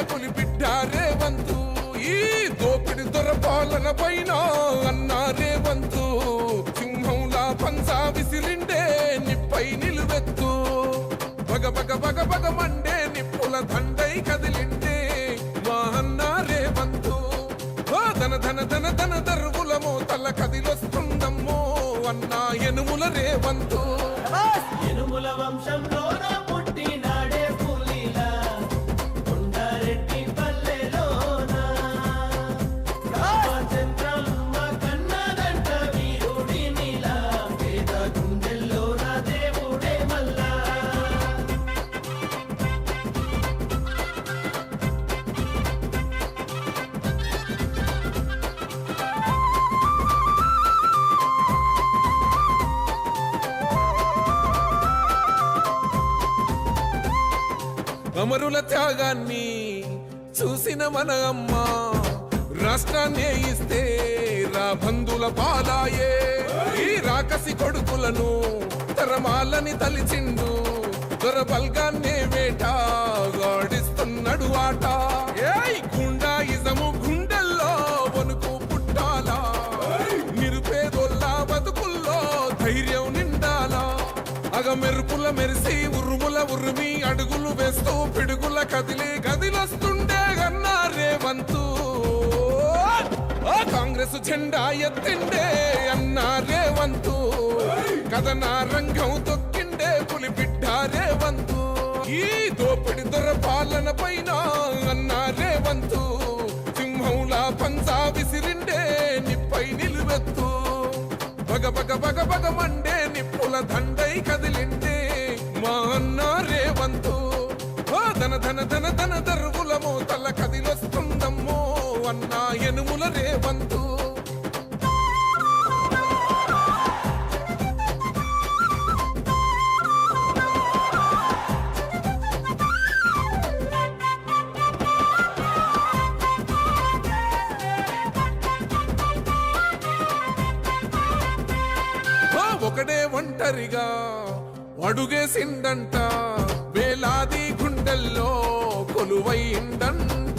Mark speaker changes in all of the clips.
Speaker 1: తొక్కిండే పులిబిడ్డ రేవంతు ఈ దోపిడి దొరపాలన పైన అన్న రేవంతు. సింహంలా పంచా విసిరిండే నిప్పై నిలువెత్తు. బగ బగ బగ బగ మండే నిప్పుల దండై కదిలిండే మా అన్న రేవంతు. ఓ ధన ధన ధన ధన దర్వుల తల కదిలొస్తుందమ్మో అన్న ఎనుముల రేవంతు.
Speaker 2: ఎనుముల వంశంలో
Speaker 1: అమరుల త్యాగాన్ని చూసిన మన అమ్మ రాష్ట్రాన్ని ఇస్తే రా బంధుల పాలాయే. ఈ రాకసి కొడుకులను తరమాలని తలిచిండు దొర బల్గాన్నే వేట గాడిస్తున్నాడు ఆట. ఏయ్ గుండాయిజము గుండెల్లో వణుకు పుట్టాలా? నిరుపేదోళ్ళ బతుకుల్లో ధైర్యం నిండాలా? అగ మెరుపుల మెరిసి ఉరిమి అడుగులు వేస్తూ పిడుగుల కదిలి గదిలొస్తుండే అన్నారే వంతు కాంగ్రెస్ జెండా ఎత్తిండే అన్నారే వంతు కథన రంగం తొక్కిండే పులి వంతు ఈ దోపిడి దొర పాలన పైన అన్నారే వంతు సింహంలా పంచా విసిరిండే నిప్పై నిలువెత్తు. బగ బగ బగ బగ మండే నిప్పుల దండై కదిలి వస్తుందమ్మో కదిలొస్తుందమ్మో అన్న ఎనుముల రేవంతు. ఒకడే ఒంటరిగా అడుగేసిండంట వేలాది గుండెల్లో కొలువైండంట.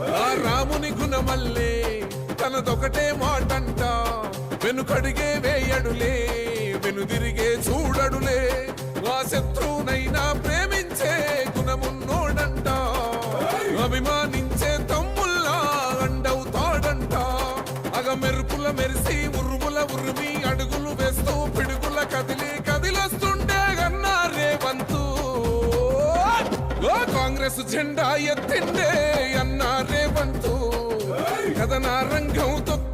Speaker 1: ఆ రాముని గుణమల్లే తనదొకటే మాటంట. వెనుకడిగే వేయడులే వెనుదిరిగే చూడడులే. ఆ శత్రువునైనా ప్రేమించే గుణమున్నోడంట. అభిమానించే తమ్ముల్లా అండవుతాడంట అగ మెరుపుల మెరిసి ఉరుముల ఉరిమి అడుగులు వేస్తూ పిడుగుల కదిలి కదిలొస్తుండే గన్నా రేవంతు. కాంగ్రెస్ జెండా ఎత్తిండే రేవంతు. కథన రంగం తొక్కిండే